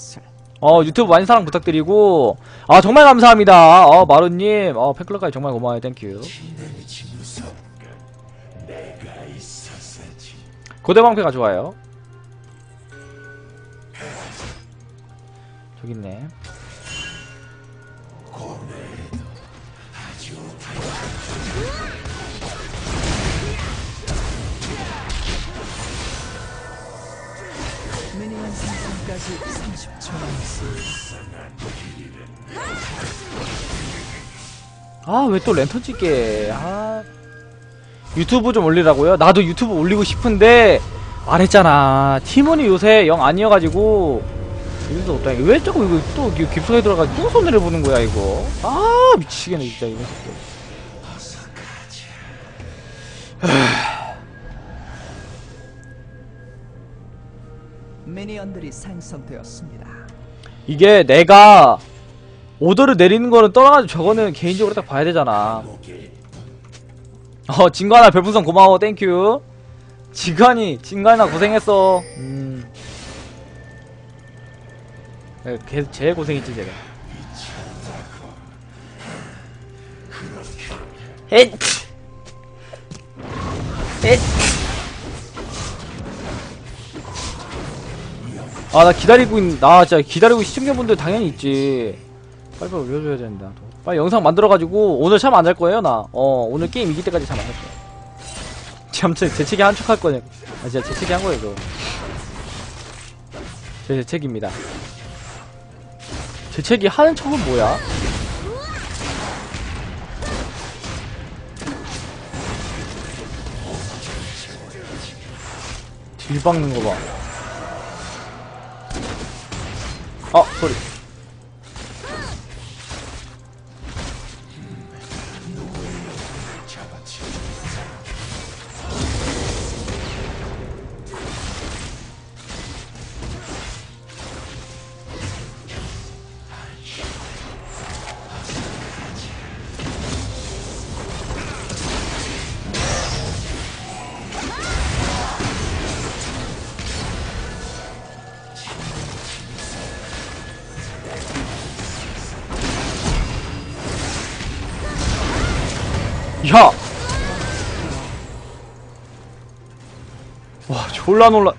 것을 어 유튜브 많이 사랑 부탁드리고. 아 정말 감사합니다. 어 마루님. 어 팬클럽까지 정말 고마워요. 땡큐 고대방패가 좋아요. 저기 있네 생성까지 30초 남았습니다. 아왜 또 랜턴 찍게? 아. 유튜브 좀 올리라고요? 나도 유튜브 올리고 싶은데 말했잖아. 팀원이 요새 영 아니어가지고 이래서 없다 왜 자꾸 이거 또 깊숙하게 들어가 또 손해를 보는 거야 이거? 아 미치겠네 진짜 이거 미니언들이 생성되었습니다. 이게 내가 오더를 내리는 거는 떠나가지고 저거는 개인적으로 딱 봐야 되잖아 어 진관아 별풍선 고마워 땡큐 진관이 진관아 고생했어 음 에, 걔 제일 고생했지 제가 헷! 헷! 아, 나 기다리고 있, 나 진짜 기다리고 시청자분들 당연히 있지. 빨리빨리 올려줘야. 또. 빨리 영상 만들어가지고, 오늘 잠 안 잘 거예요, 나. 어, 오늘 게임 이길 때까지 잠 안 잘 거야. 잠깐 재채기 한 척 할 거냐. 아, 진짜 재채기 한 거예요, 이거. 제 재채기입니다. 재채기 하는 척은 뭐야? 딜 박는 거 봐. 어, 소리. 야! 와, 졸라 놀라.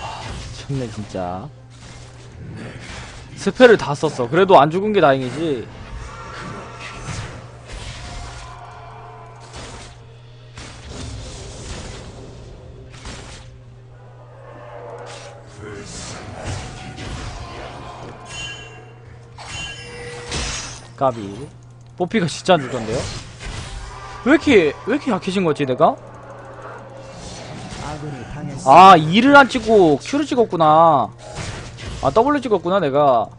와, 미쳤네, 진짜. 스펠을 다 썼어. 그래도 안 죽은 게 다행이지. 까비. 뽀삐가 진짜 안 죽던데요? 왜 이렇게, 왜 이렇게 약해진 거지, 내가? 아, E를 안 찍고 Q를 찍었구나. 아, W 찍었구나, 내가.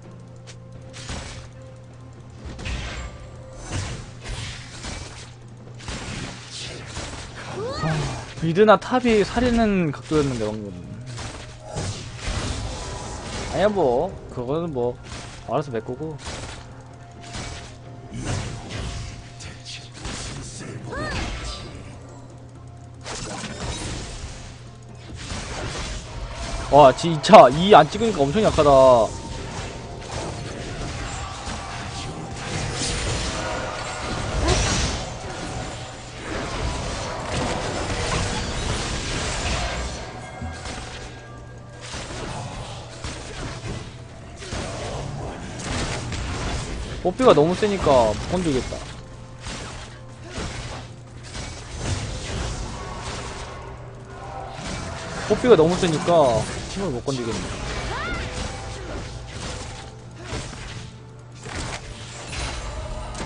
아, 미드나 탑이 살리는 각도였는데, 방금. 아니야, 뭐. 그거는 뭐, 알아서 메꾸고. 와 진짜 이 안 찍으니까 엄청 약하다. 뽀삐가 너무 세니까 못 건들겠다. 뽀삐가 너무 세니까 힘을 못 건드겠네.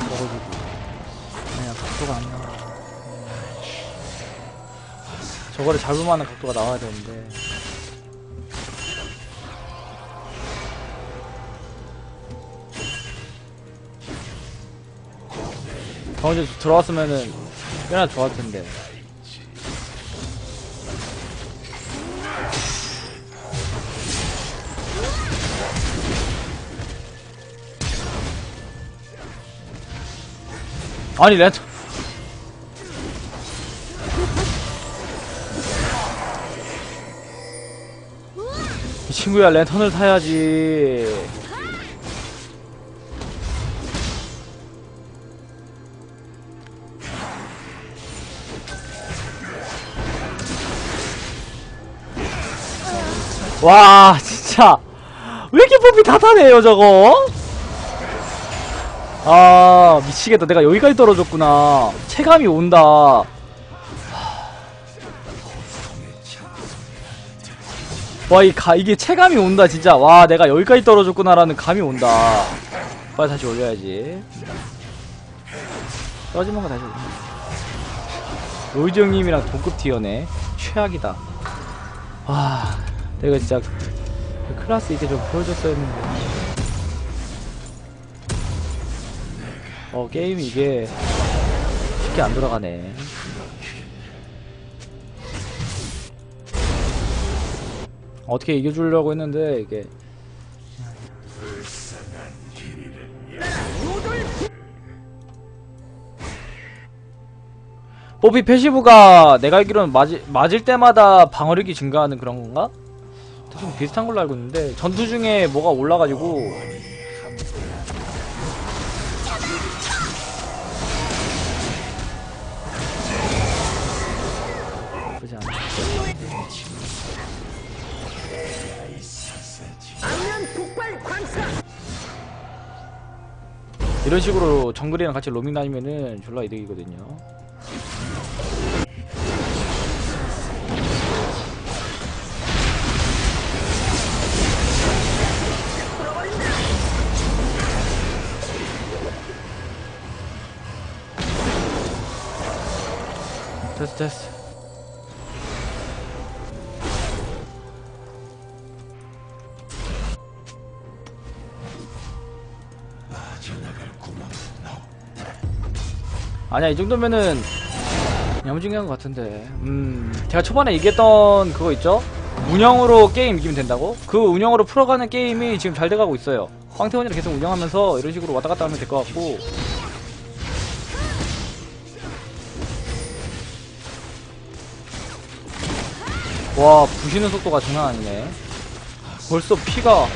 먹어주고. 아니야, 각도가 안 나와. 저거를 잡을 만한 각도가 나와야 되는데. 경제 들어왔으면은 꽤나 좋았을 텐데. 아니 렌트 이 친구야 랜턴을 타야지. 와 진짜. 왜 이렇게 뽀삐 다 타네요 저거? 아 미치겠다 내가 여기까지 떨어졌구나 체감이 온다 와, 이 가, 이게 체감이 온다, 진짜. 와, 내가 여기까지 떨어졌구나라는 감이 온다. 빨리 다시 올려야지. 떨어진 건가 다시 올려. 로이즈 형님이랑 동급 티어네. 최악이다. 와, 내가 진짜 그 클라스 이제 좀 보여줬어야 했는데. 어, 게임이 이게 쉽게 안 돌아가네. 어떻게 이겨주려고 했는데 이게 뽀삐 패시브가 내가 알기로는 맞을, 맞을 때마다 방어력이 증가하는 그런 건가? 좀 비슷한 걸로 알고 있는데 전투 중에 뭐가 올라가지고 나쁘지 않아 이런 식으로 정글이랑 같이 로밍 다니면은 졸라 이득이거든요. 됐어 아니야 이 정도면은 야무진한 것 같은데 음 제가 초반에 얘기했던 그거 있죠? 운영으로 게임 이기면 된다고? 그 운영으로 풀어가는 게임이 지금 잘 돼가고 있어요 황태원이랑 계속 운영하면서 이런 식으로 왔다 갔다 하면 될 것 같고 와 부시는 속도가 장난 아니네. 벌써 피가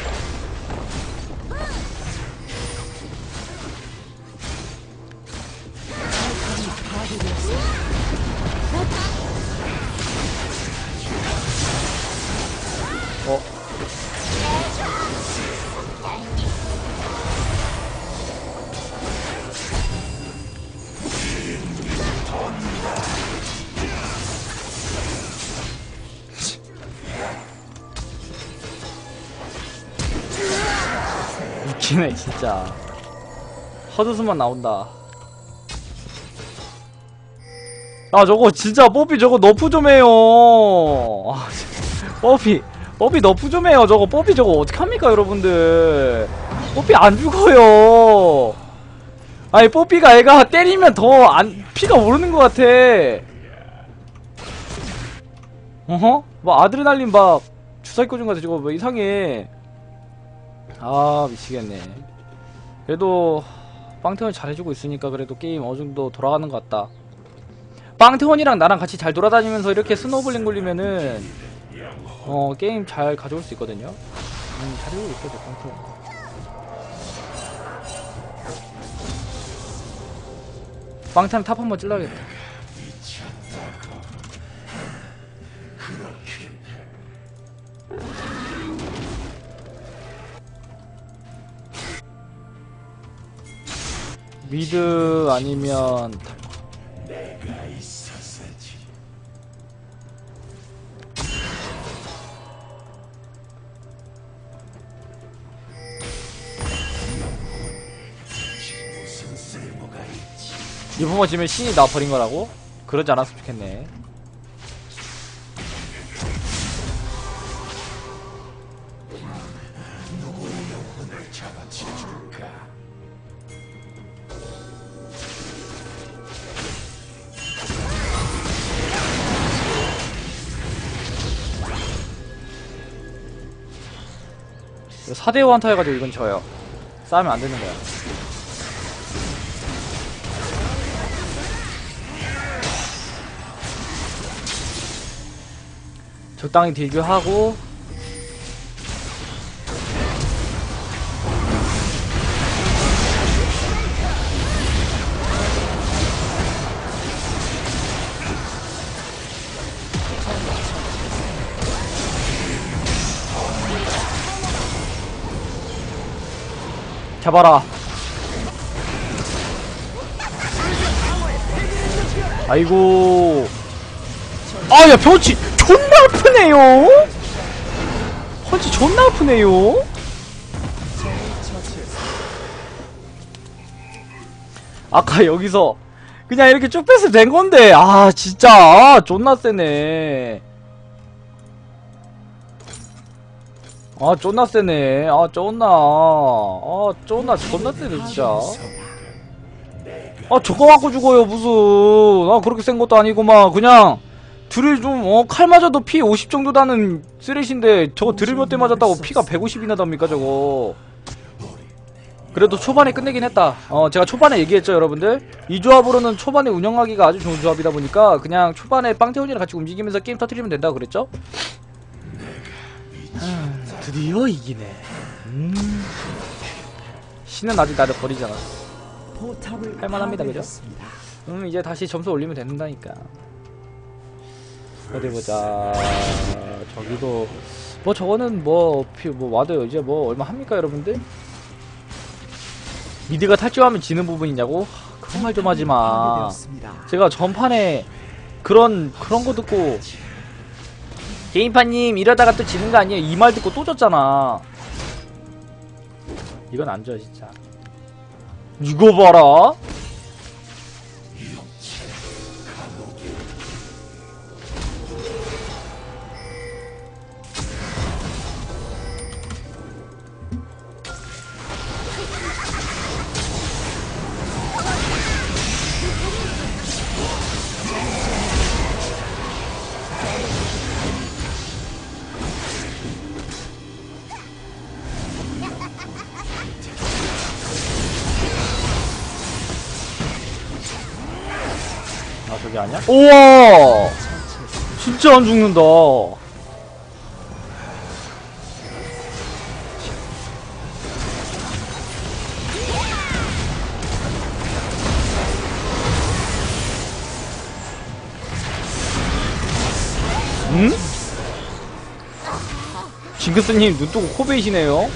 웃기네 진짜. 헛웃음만 나온다. 아 저거 진짜 뽀삐 저거 너프 좀 해요. 아. 뽀삐 뽀삐 너프 좀 해요 저거. 뽀삐 저거 어떡합니까 여러분들? 뽀삐 안 죽어요. 아니 뽀삐가 애가 때리면 더 안 피가 오르는 것 같아. 어허? 뭐 아드레날린 막 주사위 꽂은 것 같아 저거 뭐 이상해 아 미치겠네. 그래도 빵태원이 잘해주고 있으니까 그래도 게임 어느정도 돌아가는 것 같다. 빵태원이랑 나랑 같이 잘 돌아다니면서 이렇게 스노우볼링 굴리면은 어 게임 잘 가져올 수 있거든요. 음 잘해주고 있어 저 빵태원. 빵태원 탑 한번 찔러야겠다 미드 아니면 이번만 지면 신이 나 버린 거라고? 그러지 않았으면 좋겠네. 4대5 한타 해가지고 이건 져요. 싸우면 안 되는 거야. 적당히 딜교하고 잡아라. 아이고. 아, 야, 펀치 존나 아프네요? 펀치 존나 아프네요? 아까 여기서 그냥 이렇게 쭉 빼서 된 건데, 아, 진짜, 아, 존나 세네. 아, 존나 세네. 아, 존나. 아, 존나, 존나 세네, 진짜. 아, 저거 갖고 죽어요, 무슨. 아, 그렇게 센 것도 아니고만. 그냥, 드릴 좀, 어, 칼 맞아도 피 50 정도 나는 쓰레신데, 저거 드릴 몇 대 맞았다고 피가 150이나 답니까, 저거. 그래도 초반에 끝내긴 했다. 어, 제가 초반에 얘기했죠, 여러분들. 이 조합으로는 초반에 운영하기가 아주 좋은 조합이다 보니까, 그냥 초반에 빵태훈이랑 같이 움직이면서 게임 터트리면 된다고 그랬죠? 하, 드디어 이기네. 음. 신은 아직 나를 버리지 않았어. 할만합니다, 그죠? 음 이제 다시 점수 올리면 된다니까 어디 보자 저기도 뭐 저거는 뭐, 피- 뭐 와도 이제 뭐 얼마 합니까 여러분들? 미드가 탈주하면 지는 부분이냐고? 하, 그런 말 좀 하지마 파괴되었습니다. 제가 전판에 그런 그런 거 듣고 게임파님 이러다가 또 지는 거 아니에요? 이 말 듣고 또 졌잖아. 이건 안 져 진짜. 이거 봐라 아니야? 우와 진짜 안 죽는다 응? 징크스님 눈 뜨고 코 베이시네요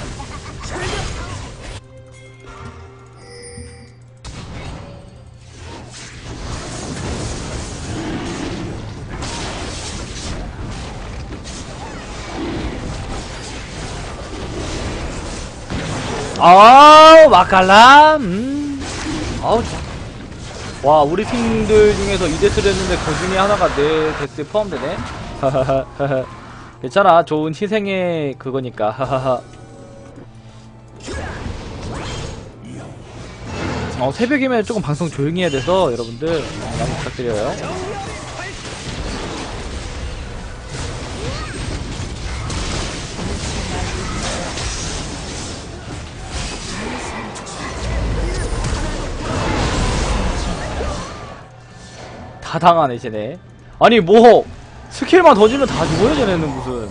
아우 마칼라 음. 아우 와 우리 팀들 중에서 2데스를 했는데 그 중에 하나가 내 데스에 포함되네. 괜찮아. 좋은 희생의 그거니까. 어 새벽이면 조금 방송 조용히 해야 돼서 여러분들 많이 부탁드려요 다 당하네 쟤네. 아니 뭐 스킬만 던지면 다 죽어요 쟤네는 무슨.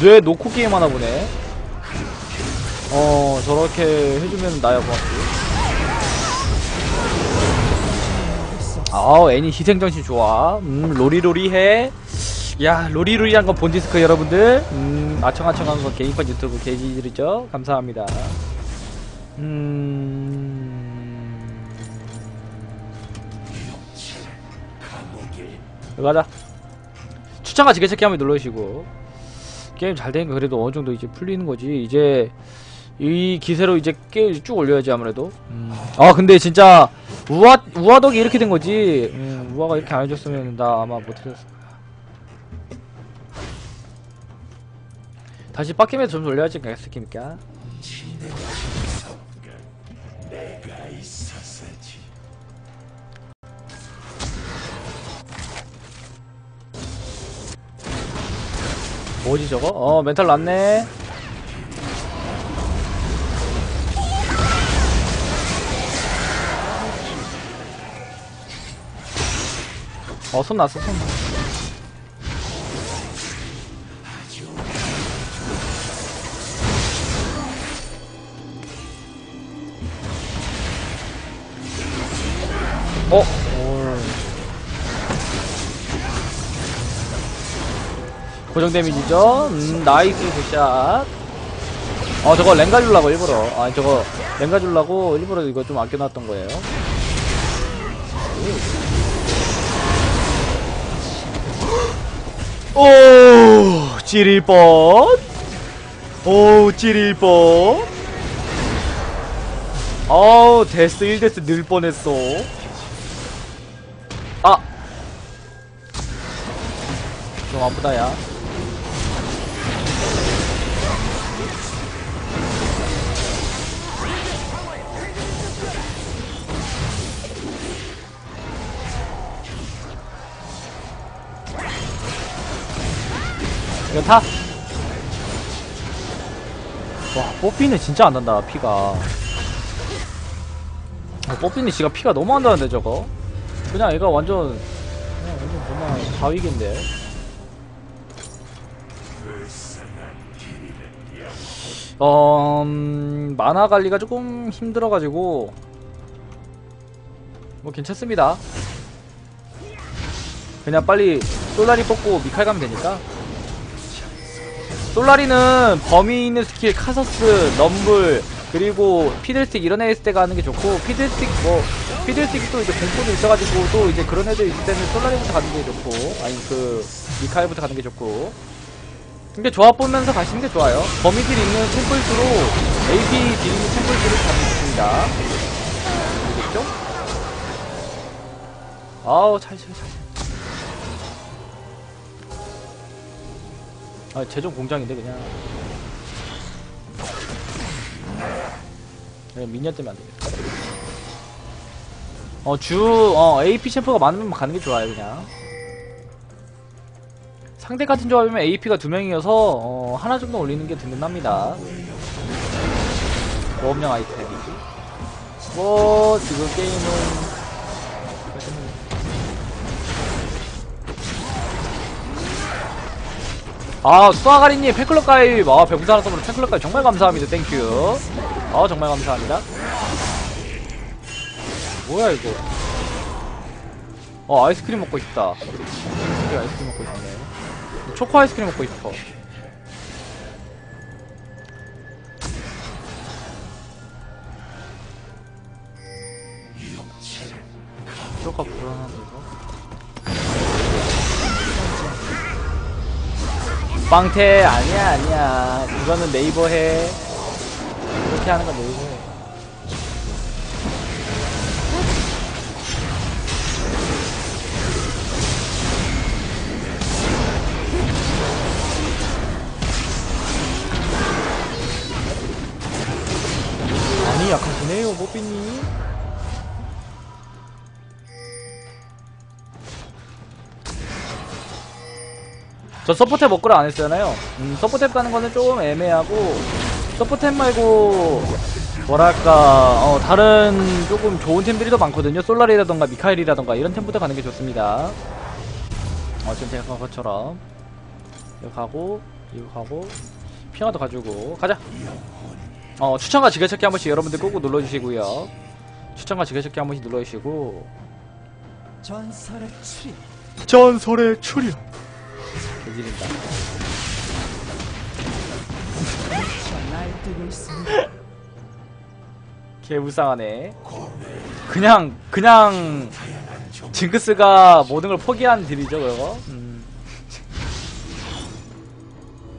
뇌 놓고 게임 하나 보네. 어 저렇게 해주면 나야 고맙지. 아우 애니 희생정신 좋아. 음 로리로리해. 야 로리로리한 건 본디스크 여러분들. 음 아청아청한 건 게임판 유튜브 게이지들이죠? 감사합니다. 음 가자. 추천과 지게찾기 한번 눌러주시고. 게임 잘 되니까 그래도 어느 정도 이제 풀리는 거지. 이제 이 기세로 이제 게임 쭉 올려야지 아무래도. 음. 아 근데 진짜 우아 우아덕이 이렇게 된 거지. 음, 우아가 이렇게 안 해줬으면 나 아마 못해줬을 거야. 다시 빡김에서 점수 올려야지 않겠습니까 뭐지 저거? 어 멘탈 났네. 어 손 났어 손. 났어 고정 데미지죠? 음, 나이스 굿샷 어 저거 랭가 주려고 일부러 아 저거 랭가 주려고 일부러 이거 좀 아껴놨던 거예요 오 찌릴 뻔. 오 찌릴 뻔. 어우 데스 1데스 늘 뻔했어. 아. 좀 아프다 야. 이거 타. 와, 뽀삐는 진짜 안 난다, 피가. 아, 뽀삐는 지가 피가 너무 안 나는데, 저거? 그냥 얘가 완전, 그냥 완전 정말 바위인데. 어, 음, 만화 관리가 조금 힘들어가지고, 뭐 괜찮습니다. 그냥 빨리 솔라리 뽑고 미칼 가면 되니까. 솔라리는 범위 있는 스킬 카서스, 럼블, 그리고 피들스틱 이런 애 있을 때가 하는 게 좋고 피들스틱 뭐 피들스틱도 이제 공포도 있어가지고 또 이제 그런 애들 있을 때는 솔라리부터 가는 게 좋고 아니 그 미카엘부터 가는 게 좋고 근데 조합 보면서 가시는 게 좋아요 범위들 있는 템플수로 AP 딜 있는 가는 게 좋습니다 알겠죠? 아우 잘 잘 잘. 아 제종 공장인데 그냥. 미니언 때문에 안되겠다. 어주 어 AP 챔프가 많으면 가는 게 좋아요 그냥. 상대 같은 조합이면 AP가 두 명이어서 어, 하나 정도 올리는 게 든든합니다. 모험용 아이템이지 뭐 지금 게임은 아 수아가리님 팬클럽 가입 아 배부사라 선물로 팬클럽 가입 정말 감사합니다. 땡큐. 아 정말 감사합니다. 뭐야 이거? 어 아이스크림 먹고 싶다. 아이스크림 먹고 싶네. 초코 아이스크림 먹고 싶어. 초코 불안한데 이거 빵태 아니야 아니야. 이거는 네이버 해. 이렇게 하는 건 네이버 해. 아니 약간 보네요 뽀삐님 저 서포탭 먹거라 안 했잖아요. 음, 서포탭 가는 거는 조금 애매하고, 서포탭 말고, 뭐랄까, 어, 다른 조금 좋은 템들이 더 많거든요. 솔라리라던가 미카엘이라던가 이런 템부터 가는 게 좋습니다. 어, 지금 제가 간 것처럼. 이거 가고, 이거 가고, 핑화도 가지고, 가자! 어, 추천과 지게찾기 한 번씩 여러분들 꾹꾹 눌러주시고요. 추천과 지게찾기 한 번씩 눌러주시고, 전설의 출입. 전설의 출연! 개지린다. 개 불쌍하네. 그냥 그냥 징크스가 모든 걸 포기한 딜이죠, 그거. 음.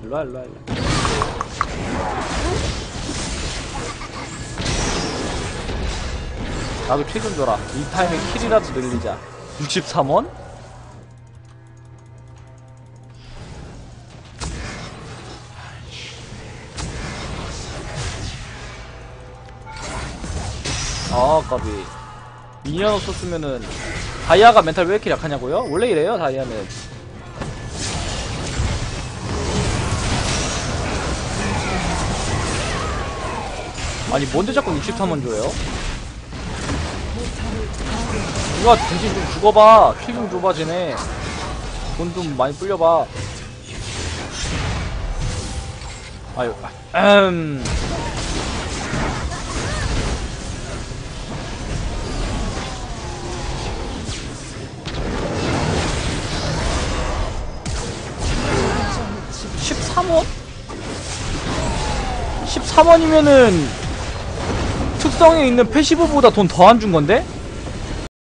일로 와, 일로 와, 일로와. 나도 킬좀 줘라. 이 타임에 킬이라도 늘리자. 63원? 아, 까비. 미니언 없었으면은, 다이아가 멘탈 왜 이렇게 약하냐고요? 원래 이래요, 다이아는. 아니, 뭔데 자꾸 63원 줘요? 누가 대신 좀 죽어봐. 킬 좀 줘봐, 쟤네. 돈 좀 많이 불려봐. 아유, 아, 음. (13원) 13원이면은 특성에 있는 패시브보다 돈 더 안 준 건데?